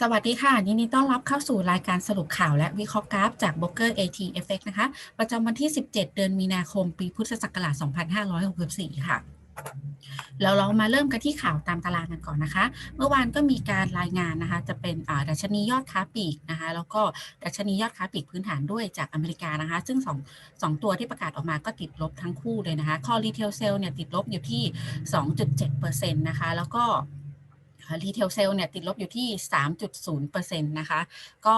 สวัสดีค่ะยินดีต้อนรับเข้าสู่รายการสรุปข่าวและวิเคราะห์กราฟจากบล็อกเกอร์ AT Effect นะคะ ประจำวันที่ 17 เดือนมีนาคม ปีพุทธศักราช 2564 ค่ะแล้วเรามาเริ่มกันที่ข่าวตามตารางกันก่อนนะคะ เมื่อวานก็มีการรายงานนะคะ จะเป็นดัชนียอดค้าปลีกนะคะ แล้วก็ดัชนียอดค้าปลีกพื้นฐานด้วยจากอเมริกานะคะ ซึ่งสองสองตัวที่ประกาศออกมาก็ติดลบทั้งคู่เลยนะคะคอรีเทลเซลเนี่ยติดลบอยู่ที่ 2.7%นะคะ แล้วก็ รีเทลเซลเนี่ยติดลบอยู่ที่ 3.0%นะคะ ก็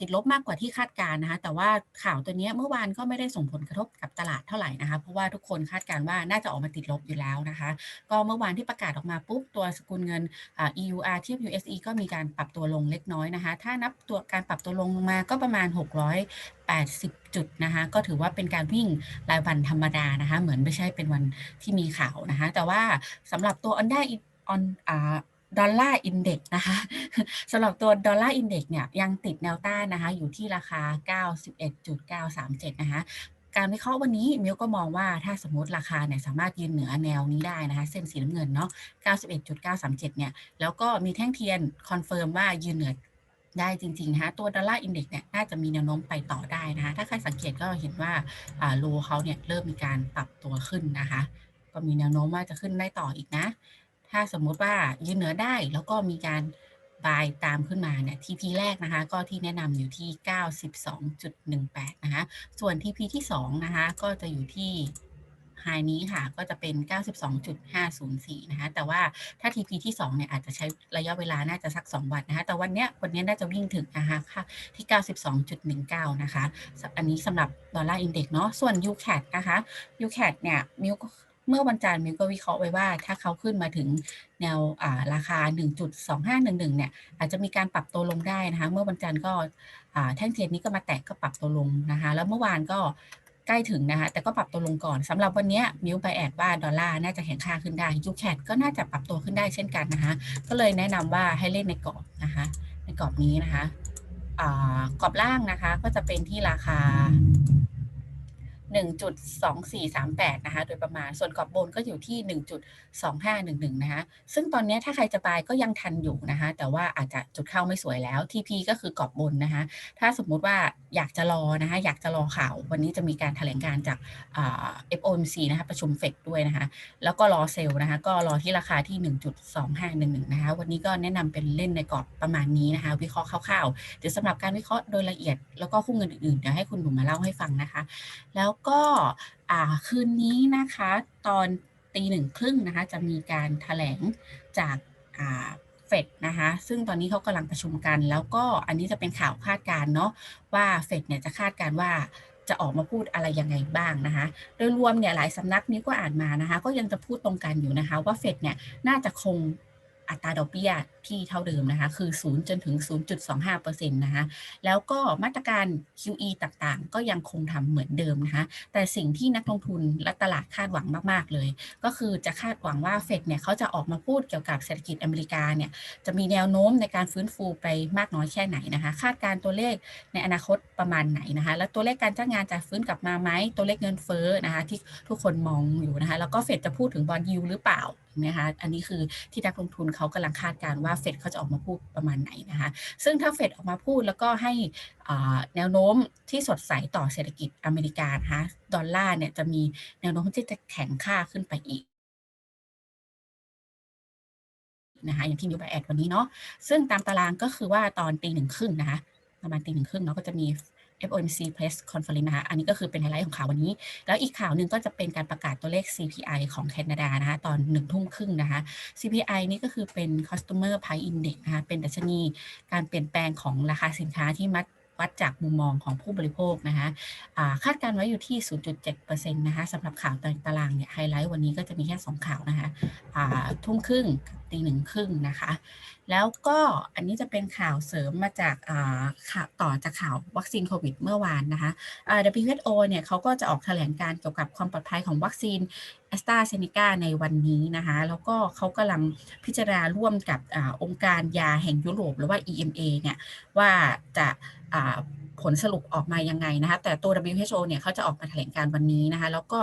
ติดลบมากกว่าที่คาดการนะคะ แต่ว่าข่าวตัวเนี้ยเมื่อวานก็ไม่ได้ส่งผลกระทบกับตลาดเท่าไหร่นะคะ เพราะว่าทุกคนคาดการณ์ว่าน่าจะออกมาติดลบอยู่แล้วนะคะ ก็เมื่อวานที่ประกาศออกมาปุ๊บ ตัวสกุลเงินอ่า EUR เทียบ USE ก็มีการปรับตัวลงเล็กน้อยนะคะ ถ้านับตัวการปรับตัวลงลงมาก็ประมาณ 680 จุดนะคะ ก็ถือว่าเป็นการวิ่งรายวันธรรมดานะคะ เหมือนไม่ใช่เป็นวันที่มีข่าวนะคะ แต่ว่าสำหรับตัวออนได้ ออนอ่าดอลลาร์อินเด็กนะคะสำหรับตัวดอลลาร์อินเด็กเนี่ยยังติดแนวต้านนะคะ อยู่ที่ราคา 91.937 นะคะการวิเคราะห์วันนี้มิวก็มองว่าถ้าสมมติราคาเนี่ยสามารถยืนเหนือแนวนี้ได้นะคะ เส้นสีน้ำเงินเนาะ 91.937 เนี่ย แล้วก็มีแท่งเทียนคอนเฟิร์มว่ายืนเหนือได้จริงๆนะคะตัวดอลลาร์อินเด็กเนี่ยน่าจะมีแนวโน้มไปต่อได้นะคะ ถ้าใครสังเกตก็เห็นว่าอ่าโลเขาเนี่ยเริ่มมีการปรับตัวขึ้นนะคะ ก็มีแนวโน้มว่าจะขึ้นได้ต่ออีกนะ ถ้าสมมุติว่ายืนเหนือได้แล้วก็มีการบายตามขึ้นมาเนี่ย TP แรกนะคะ ก็ที่แนะนำอยู่ที่ 92.18 นะคะ ส่วน TP ที่ 2 นะคะ ก็จะอยู่ที่ไฮนี้ค่ะ ก็จะเป็น 92.504 นะคะ แต่ว่าถ้า TP ที่ 2 เนี่ย อาจจะใช้ระยะเวลาน่าจะสัก 2 วันนะคะ แต่วันเนี้ยวันนี้น่าจะวิ่งถึงนะคะค่ะที่ 92.19 นะคะ อันนี้สำหรับดอลลาร์อินเด็กซ์เนาะ ส่วน UCAT นะคะ UCAT เนี่ยมิว เมื่อวันจันทร์มิวก็วิเคราะห์ไว้ว่า ถ้าเขาขึ้นมาถึงแนวราคา 1.2511 เนี่ย อาจจะมีการปรับตัวลงได้นะคะ เมื่อวันจันทร์ก็แท่งเทียนนี้ก็มาแตกก็ปรับตัวลงนะคะ แล้วเมื่อวานก็ใกล้ถึงนะคะ แต่ก็ปรับตัวลงก่อนสำหรับวันนี้มิวไปแอดว่าดอลลาร์น่าจะแข็งค่าขึ้นได้ยูแคดก็น่าจะปรับตัวขึ้นได้เช่นกันนะคะ ก็เลยแนะนำว่าให้เล่นในกรอบนะคะ ในกรอบนี้นะคะกรอบล่างนะคะก็จะเป็นที่ราคา 1.2438 นะคะ โดยประมาณ ส่วนกรอบบนก็อยู่ที่ 1.2511 นะคะ ซึ่งตอนนี้ถ้าใครจะบายก็ยังทันอยู่นะคะ แต่ว่าอาจจะจุดเข้าไม่สวยแล้ว TP ก็คือกรอบบนนะคะ ถ้าสมมุติว่าอยากจะรอนะคะ อยากจะรอข่าว วันนี้จะมีการแถลงการจาก FOMC นะคะ ประชุมเฟดด้วยนะคะ แล้วก็รอเซลล์นะคะ ก็รอที่ราคาที่ 1.2511 นะคะ วันนี้ก็แนะนำเป็นเล่นในกรอบประมาณนี้นะคะ วิเคราะห์คร่าวๆ เดี๋ยวสำหรับการวิเคราะห์โดยละเอียด แล้วก็คู่เงินอื่นๆ เดี๋ยวให้คุณหนุ่มมาเล่าให้ฟังนะคะ แล้วก็คืนนี้นะคะตอนตีหนึ่งครึ่งนะคะจะมีการถแถลงจากเฟดนะคะซึ่งตอนนี้เขากำลังประชุมกัน แล้วก็อันนี้จะเป็นข่าวคาดการเนาะว่าเฟดเนี่ยจะคาดการว่าจะออกมาพูดอะไรยังไงบ้างนะคะ โดยรวมเนี่ยหลายสำนักนี้ก็อ่านมานะคะ ก็ยังจะพูดตรงกันอยู่นะคะ ว่าเฟดเนี่ยน่าจะคง อัตราดอกเบี้ยที่เท่าเดิมนะคะ คือ 0 จนถึง 0.25%นะคะ แล้วก็มาตรการ QE ต่างๆ ก็ยังคงทำเหมือนเดิมนะคะ แต่สิ่งที่นักลงทุนและตลาดคาดหวังมาก ๆ เลย ก็คือจะคาดหวังว่าเฟดเนี่ยเขาจะออกมาพูดเกี่ยวกับเศรษฐกิจอเมริกาเนี่ย จะมีแนวโน้มในการฟื้นฟูไปมากน้อยแค่ไหนนะคะ คาดการตัวเลขในอนาคตประมาณไหนนะคะ แล้วตัวเลขการจ้างงานจะฟื้นกลับมาไหม ตัวเลขเงินเฟ้อนะคะที่ทุกคนมองอยู่นะคะ แล้วก็เฟดจะพูดถึงบอลยูหรือเปล่านะคะอันนี้คือที่นักลงทุนเขากำลังคาดการว่าเฟดเขาจะออกมาพูดประมาณไหนนะคะซึ่งถ้าเฟดออกมาพูดแล้วก็ให้แนวโน้มที่สดใสต่อเศรษฐกิจอเมริกานะคะดอลลาร์เนี่ยจะมีแนวโน้มที่จะแข็งค่าขึ้นไปอีกนะคะอย่างที่มิวไปแอดวันนี้เนาะซึ่งตามตารางก็คือว่าตอนตีหนึ่งครึ่งนะคะประมาณตีหนึ่งครึ่งเนาะก็จะมี FOMC Press Conference นะคะ อันนี้ก็คือเป็นไฮไลท์ของข่าววันนี้ แล้วอีกข่าวหนึ่งก็จะเป็นการประกาศตัวเลข CPI ของแคนาดานะคะ ตอนหนึ่งทุ่มครึ่งนะคะ CPI นี่ก็คือเป็น Customer Price Index นะคะ เป็นดัชนีการเปลี่ยนแปลงของราคาสินค้าที่มัด วัดจากมุมมองของผู้บริโภคนะคะคาดการไว้อยู่ที่ 0.7%นะคะสำหรับข่าวตารางเนี่ยไฮไลท์วันนี้ก็จะมีแค่ 2 ข่าวนะคะทุ่มครึ่งตีหนึ่งครึ่งนะคะ แล้วก็อันนี้จะเป็นข่าวเสริมมาจากข่าวต่อจากข่าววัคซีนโควิดเมื่อวานนะคะ WHO เนี่ยเขาก็จะออกแถลงการเกี่ยวกับความปลอดภัยของวัคซีน แอสตราเซเนกาในวันนี้นะคะแล้วก็เขากำลังพิจารณาร่วมกับอองค์การยาแห่งยุโรปหรือว่า EMA เนี่ยว่าจะผลสรุปออกมายังไงนะคะแต่ตัว WHO เนี่ยเขาจะออกมาแถลงการวันนี้นะคะแล้วก็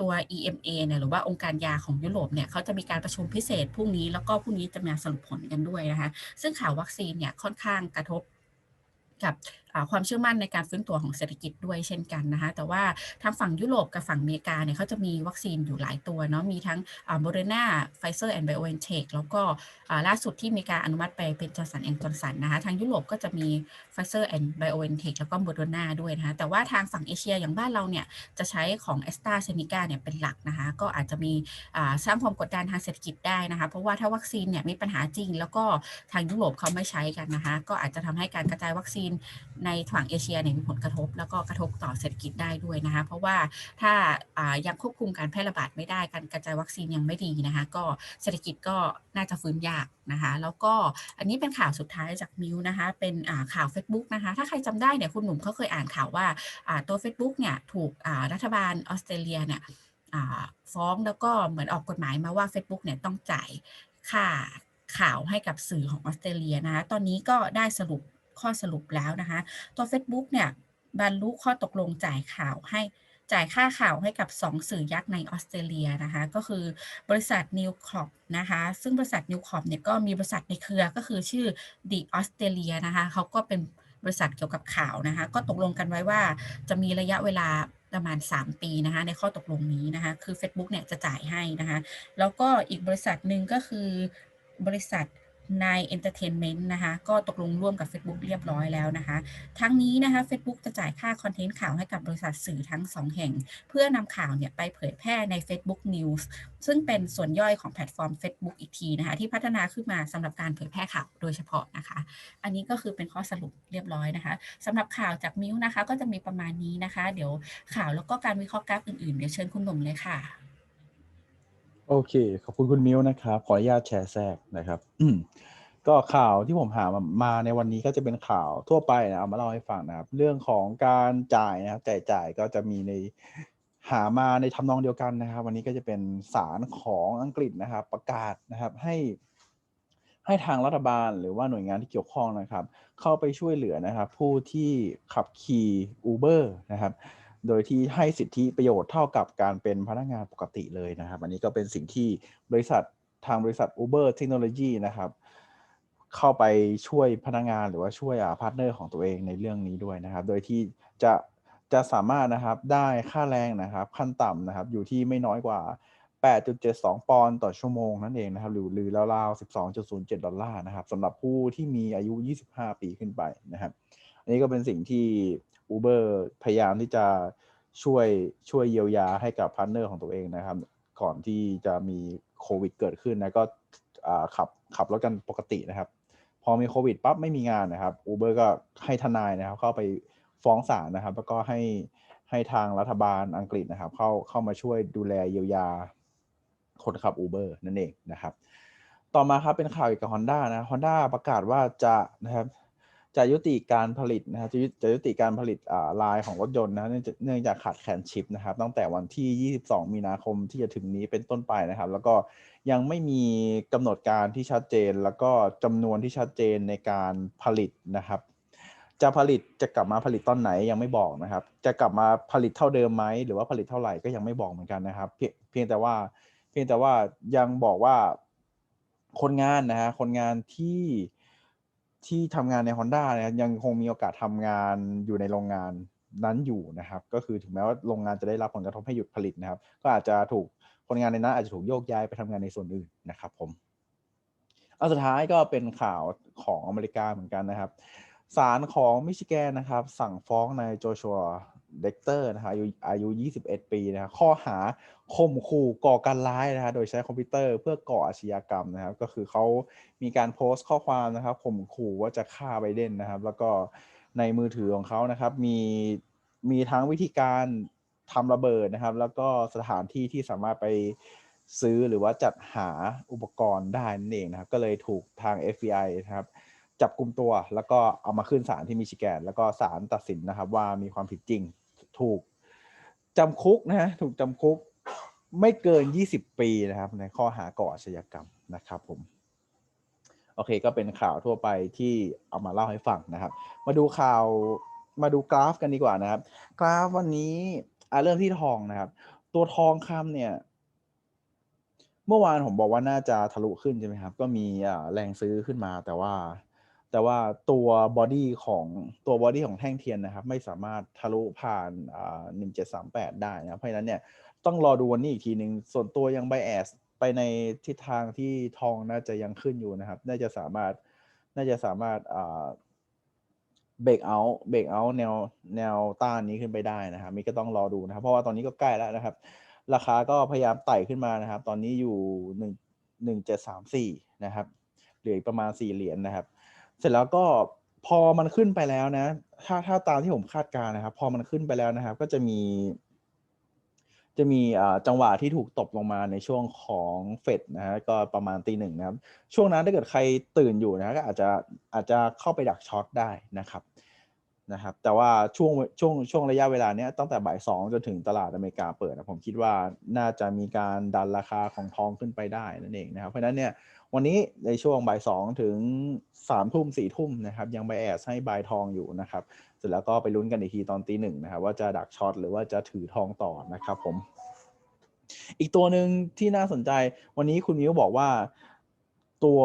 ตัว EMA เนี่ยหรือว่าองค์การยาของยุโรปเนี่ยเขาจะมีการประชุมพิเศษพรุ่งนี้แล้วก็พรุ่งนี้จะมาสรุปผลกันด้วยนะคะ ซึ่งข่าววัคซีนเนี่ยค่อนข้างกระทบกับความเชื่อมั่นในการฟื้นตัวของเศรษฐกิจด้วยเช่นกันนะคะแต่ว่าทางฝั่งยุโรปกับฝั่งอเมริกาเนี่ยเขาจะมีวัคซีนอยู่หลายตัวเนาะมีทั้งโมเดอร์นาไฟเซอร์แอนด์ไบโอเอนเทคแล้วก็ล่าสุดที่มีการอนุมัติไปเป็นจอร์สันแอนด์จอร์สันนะคะทางยุโรปก็จะมีไฟเซอร์แอนด์ไบโอเอนเทคแล้วก็โมเดอร์นาด้วยนะคะแต่ว่าทางฝั่งเอเชียอย่างบ้านเราเนี่ยจะใช้ของแอสตราเซเนกาเนี่ยเป็นหลักนะคะก็อาจจะมีสร้างความกดดันทางเศรษฐกิจได้นะคะเพราะว่าถ้าวัคซีนเนี่ยมีปัญหาจริง แล้วก็ทางยุโรปเขาไม่ใช้กันนะคะก็อาจจะทำให้การกระจายวัคซีนในฝั่งเอเชียเนี่ยมีผลกระทบ แล้วก็กระทบต่อเศรษฐกิจได้ด้วยนะคะ เพราะว่าถ้ายังควบคุมการแพร่ระบาดไม่ได้การกระจายวัคซีนยังไม่ดีนะคะ ก็เศรษฐกิจก็น่าจะฟื้นยากนะคะ แล้วก็อันนี้เป็นข่าวสุดท้ายจากมิวนะคะ เป็นข่าว Facebook นะคะ ถ้าใครจำได้เนี่ยคุณหนุ่มเขาเคยอ่านข่าวว่าตัว Facebook เนี่ยถูกรัฐบาลออสเตรเลียเนี่ยฟ้องแล้วก็เหมือนออกกฎหมายมาว่า Facebook เนี่ยต้องจ่ายค่าข่าวให้กับสื่อของออสเตรเลียนะคะ ตอนนี้ก็ได้สรุป ข้อสรุปแล้วนะคะ ตัว Facebook เนี่ยบรรลุข้อตกลงจ่ายข่าวให้จ่ายค่าข่าวให้กับ 2 สื่อยักษ์ในออสเตรเลียนะคะ ก็คือบริษัท New Crop นะคะ ซึ่งบริษัท New Crop เนี่ยก็มีบริษัทในเครือก็คือชื่อ The Australia นะคะเขาก็เป็นบริษัทเกี่ยวกับข่าวนะคะ ก็ตกลงกันไว้ว่าจะมีระยะเวลาประมาณ 3 ปีนะคะ ในข้อตกลงนี้นะคะ คือ Facebook เนี่ยจะจ่ายให้นะคะ แล้วก็อีกบริษัทหนึ่งก็คือบริษัท ใน Entertainment นะคะก็ตกลงร่วมกับ Facebook เรียบร้อยแล้วนะคะ ทั้งนี้นะคะ Facebook จะจ่ายค่าคอนเทนต์ข่าวให้กับบริษัทสื่อทั้ง 2 แห่ง เพื่อนำข่าวเนี่ยไปเผยแพร่ใน Facebook News ซึ่งเป็นส่วนย่อยของแพลตฟอร์ม Facebook อีกทีนะคะ ที่พัฒนาขึ้นมาสำหรับการเผยแพร่ข่าวโดยเฉพาะนะคะ อันนี้ก็คือเป็นข้อสรุปเรียบร้อยนะคะสำหรับข่าวจากมิวนะคะ ก็จะมีประมาณนี้นะคะ เดี๋ยวข่าวแล้วก็การวิเคราะห์กราฟอื่นๆเดี๋ยวเชิญคุณหนุ่มเลยค่ะ โอเค ขอบคุณคุณมิวนะครับ ขออนุญาตแชร์แทรกนะครับก็ข่าวที่ผมหามาในวันนี้ก็จะเป็นข่าวทั่วไปนะเอามาเล่าให้ฟังนะครับ เรื่องของการจ่ายนะครับจ่ายจ่ายก็จะมีในหามาในทำนองเดียวกันนะครับ วันนี้ก็จะเป็นสารของอังกฤษนะครับ ประกาศนะครับให้ ให้ทางรัฐบาลหรือว่าหน่วยงานที่เกี่ยวข้องนะครับ เข้าไปช่วยเหลือนะครับ ผู้ที่ขับขี่ Uber นะครับ โดยที่ให้สิทธิประโยชน์เท่ากับการเป็นพนักงานปกติเลยนะครับ อันนี้ก็เป็นสิ่งที่บริษัททางบริษัท Uber Technology นะครับ เข้าไปช่วยพนักงานหรือว่าช่วยพาร์ทเนอร์ของตัวเองในเรื่องนี้ด้วยนะครับ โดยที่จะจะสามารถนะครับได้ค่าแรงนะครับ ขั้นต่ำนะครับ อยู่ที่ไม่น้อยกว่า 8.72 ปอนด์ต่อชั่วโมงนั่นเองนะครับ หรือหรือราวๆ 12.07 ดอลลาร์นะครับสำหรับผู้ที่มีอายุ 25 ปีขึ้นไปนะครับ อันนี้ก็เป็นสิ่งที่ Uber พยายามที่จะช่วยช่วยเยียวยาให้กับพาร์ทเนอร์ของตัวเองนะครับ ก่อนที่จะมีโควิดเกิดขึ้นนะก็ขับขับรถกันปกตินะครับ พอมีโควิดปั๊บไม่มีงานนะครับอูเบอร์ก็ให้ทนายนะครับ เข้าไปฟ้องศาลนะครับ แล้วก็ให้ให้ทางรัฐบาลอังกฤษนะครับ เข้าเข้ามาช่วยดูแลเยียวยาคนขับ Uber นั่นเองนะครับ ต่อมาครับเป็นข่าวเกี่ยวกับ Honda นะ Honda ประกาศว่าจะนะครับ จะยุติการผลิตนะครับจะจะยุติการผลิตอ่าลายของรถยนต์นะเนื่องจากขาดแคลนชิปนะครับ ตั้งแต่วันที่ 22 มีนาคมที่จะถึงนี้เป็นต้นไปนะครับ แล้วก็ยังไม่มีกำหนดการที่ชัดเจน แล้วก็จำนวนที่ชัดเจนในการผลิตนะครับจะผลิตจะกลับมาผลิตตอนไหนยังไม่บอกนะครับ จะกลับมาผลิตเท่าเดิมไหมหรือว่าผลิตเท่าไหร่ก็ยังไม่บอกเหมือนกันนะครับ เพียงแต่ว่าเพียงแต่ว่ายังบอกว่าคนงานนะฮะคนงานที่ ที่ทำงานใน Honda เนี่ยยังคงมีโอกาสทำงานอยู่ในโรงงานนั้นอยู่นะครับ ก็คือถึงแม้ว่าโรงงานจะได้รับผลกระทบให้หยุดผลิตนะครับ ก็อาจจะถูกคนงานในนั้นอาจจะถูกโยกย้ายไปทำงานในส่วนอื่นนะครับผมอันสุดท้ายก็เป็นข่าวของอเมริกาเหมือนกันนะครับศาลของมิชิแกนนะครับ สั่งฟ้องนายโจชัว เด็กเตอร์นะครับอายุอายุ 21 ปีนะครับข้อหาข่มขู่ก่อการร้ายนะฮะโดยใช้คอมพิวเตอร์เพื่อก่ออาชญากรรมนะครับ ก็คือเขามีการโพสต์ข้อความนะครับข่มขู่ว่าจะฆ่าไบเดนนะครับ แล้วก็ในมือถือของเขานะครับ มีมีทั้งวิธีการทำระเบิดนะครับ แล้วก็สถานที่ที่สามารถไปซื้อหรือว่าจัดหาอุปกรณ์ได้นั่นเองนะครับ ก็เลยถูกทาง FBI นะครับ จับกลุ่มตัว แล้วก็เอามาขึ้นศาลที่มิชิแกน แล้วก็ศาลตัดสินนะครับ ว่ามีความผิดจริงถูกจำคุกนะฮะถูกจำคุกไม่เกิน 20 ปีนะครับ ในข้อหาก่ออาชญากรรมนะครับผมโอเคก็เป็นข่าวทั่วไปที่เอามาเล่าให้ฟังนะครับ มาดูข่าวมาดูกราฟกันดีกว่านะครับ กราฟวันนี้อ่าเริ่มที่ทองนะครับ ตัวทองคำเนี่ย เมื่อวานผมบอกว่าน่าจะทะลุขึ้นใช่ไหมครับ ก็มีแรงซื้อขึ้นมาแต่ว่า แต่ว่าตัวบอดี้ของตัวบอดี้ของแท่งเทียนนะครับ ไม่สามารถทะลุผ่านอ่า1738ได้นะเพราะฉะนั้นเนี่ยต้องรอดูวันนี้อีกทีหนึ่งส่วนตัวยังไบแอสไปในทิศทางที่ทองน่าจะยังขึ้นอยู่นะครับ น่าจะสามารถน่าจะสามารถเบรกเอาเบรกเอาแนวแนวต้านนี้ขึ้นไปได้นะครับมีก็ต้องรอดูนะครับ เพราะว่าตอนนี้ก็ใกล้แล้วนะครับ ราคาก็พยายามไต่ขึ้นมานะครับ ตอนนี้อยู่หนึ่งหนึ่งเจ็ดสามสี่นะครับเหลืออีกประมาณสี่เหรียญนะครับ เสร็จแล้วก็พอมันขึ้นไปแล้วนะ ถ้าถ้าตามที่ผมคาดการนะครับ พอมันขึ้นไปแล้วนะครับ ก็จะมี จะมีจังหวะที่ถูกตบลงมาในช่วงของเฟดนะฮะก็ประมาณตีหนึ่งนะครับ ช่วงนั้นถ้าเกิดใครตื่นอยู่นะก็อาจจะอาจจะเข้าไปดักช็อตได้นะครับ นะครับแต่ว่าช่วงช่วงช่วงระยะเวลาเนี้ยตั้งแต่บ่ายสองจนถึงตลาดอเมริกาเปิดนะผมคิดว่าน่าจะมีการดันราคาของทองขึ้นไปได้นั่นเองนะครับเพราะฉะนั้นเนี่ยวันนี้ในช่วงบ่ายสองถึงสามทุ่มสี่ทุ่มนะครับยังไบแอสให้บายทองอยู่นะครับเสร็จแล้วก็ไปลุ้นกันอีกทีตอนตีหนึ่งนะครับว่าจะดักช็อตหรือว่าจะถือทองต่อนะครับผม อีกตัวหนึ่งที่น่าสนใจวันนี้คุณมิวบอกว่าตัว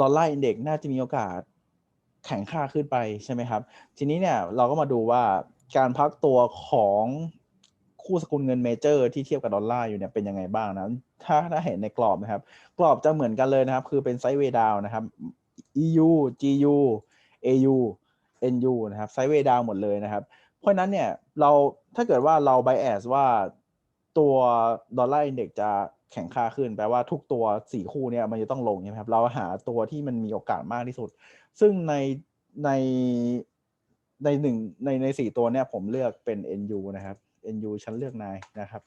ดอลลาร์อินเด็กน่าจะมีโอกาส แข็งค่าขึ้นไปใช่ไหมครับ ทีนี้เนี่ยเราก็มาดูว่าการพักตัวของคู่สกุลเงินเมเจอร์ที่เทียบกับดอลลาร์อยู่เนี่ยเป็นยังไงบ้างนะถ้าถ้าเห็นในกรอบนะครับ กรอบจะเหมือนกันเลยนะครับ คือเป็นไซด์เวดาวนะครับ EU GU AU NU นะครับไซด์เวดาวหมดเลยนะครับ เพราะนั้นเนี่ยเราถ้าเกิดว่าเรา bias ว่าตัวดอลลาร์อินเด็กจะแข็งค่าขึ้นแปลว่าทุกตัวสี่คู่เนี่ยมันจะต้องลงใช่ไหมครับ เราหาตัวที่มันมีโอกาสมากที่สุด ซึ่งในในในหนึ่งในในสี่ตัวเนี่ยผมเลือกเป็น NU นะครับ NU ฉันเลือกนายนะครับ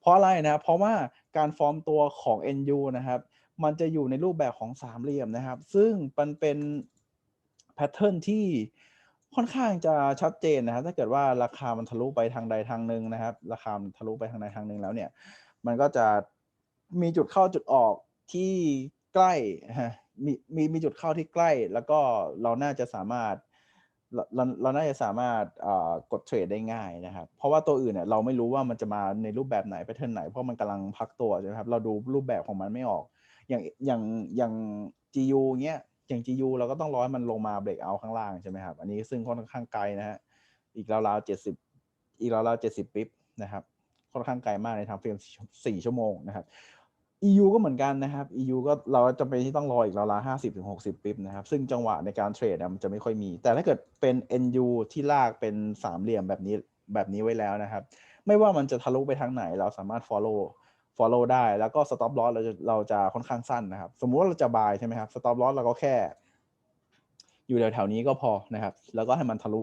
เพราะอะไรนะครับเพราะว่าการฟอร์มตัวของ NU นะครับ มันจะอยู่ในรูปแบบของสามเหลี่ยมนะครับ ซึ่งมันเป็นแพทเทิร์นที่ค่อนข้างจะชัดเจนนะครับ ถ้าเกิดว่าราคามันทะลุไปทางใดทางหนึ่งนะครับ ราคามันทะลุไปทางใดทางหนึ่งแล้วเนี่ย มันก็จะมีจุดเข้าจุดออกที่ใกล้ มีมีมีจุดเข้าที่ใกล้ แล้วก็เราน่าจะสามารถเราเราเราน่าจะสามารถกดเทรดได้ง่ายนะครับ เพราะว่าตัวอื่นเนี่ยเราไม่รู้ว่ามันจะมาในรูปแบบไหนแพทเทิร์นไหน เพราะมันกำลังพักตัวใช่ไหมครับ เราดูรูปแบบของมันไม่ออก อย่างอย่างอย่าง GU เงี้ย อย่าง GU เราก็ต้องรอให้มันลงมาเบรกเอาข้างล่างใช่ไหมครับ อันนี้ซึ่งค่อนข้างไกลนะฮะ อีกราวๆเจ็ดสิบอีกราวๆเจ็ดสิบปิ๊บนะครับ ค่อนข้างไกลมากในทางเฟรมสี่ชั่วโมงนะครับ EU ก็เหมือนกันนะครับ EU ก็เราจะเป็นที่ต้องรออีกราวๆห้าสิบถึงหกสิบปิ๊บนะครับ ซึ่งจังหวะในการเทรดมันจะไม่ค่อยมี แต่ถ้าเกิดเป็น NU ที่ลากเป็นสามเหลี่ยมแบบนี้แบบนี้ไว้แล้วนะครับ ไม่ว่ามันจะทะลุไปทางไหน เราสามารถ follow follow ได้ แล้วก็ stop loss เราจะเราจะค่อนข้างสั้นนะครับ สมมุติว่าเราจะ buy ใช่ไหมครับ stop loss เราก็แค่ อยู่แถวๆนี้ก็พอนะครับ แล้วก็ให้มันทะลุ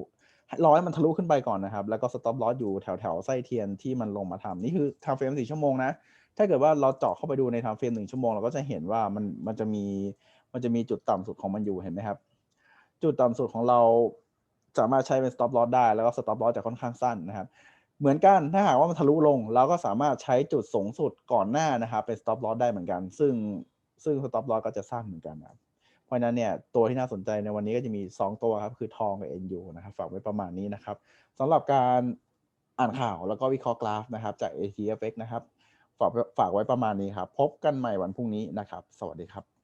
รอให้มันทะลุขึ้นไปก่อนนะครับ แล้วก็ stop loss อยู่แถวๆไส้เทียนที่มันลงมาทำนี่คือ time frame สี่ชั่วโมงนะ ถ้าเกิดว่าเราเจาะเข้าไปดูใน time frame หนึ่งชั่วโมงเราก็จะเห็นว่ามันมันจะมีมันจะมีจุดต่ำสุดของมันอยู่เห็นไหมครับ จุดต่ำสุดของเราสามารถใช้เป็น stop loss ได้แล้วก็ stop loss จะค่อนข้างสั้นนะครับ เหมือนกันถ้าหากว่ามันทะลุลง เราก็สามารถใช้จุดสูงสุดก่อนหน้านะครับเป็น stop loss ได้เหมือนกัน ซึ่งซึ่ง stop loss ก็จะสั้นเหมือนกันนะครับเพราะฉะนั้นเนี่ยตัวที่น่าสนใจในวันนี้ก็จะมี 2 ตัวครับ คือทองกับ NU นะครับฝากไว้ประมาณนี้นะครับสำหรับการอ่านข่าวแล้วก็วิเคราะห์กราฟนะครับจาก ATFX นะครับ ฝากฝากไว้ประมาณนี้ครับ พบกันใหม่วันพรุ่งนี้นะครับ สวัสดีครับ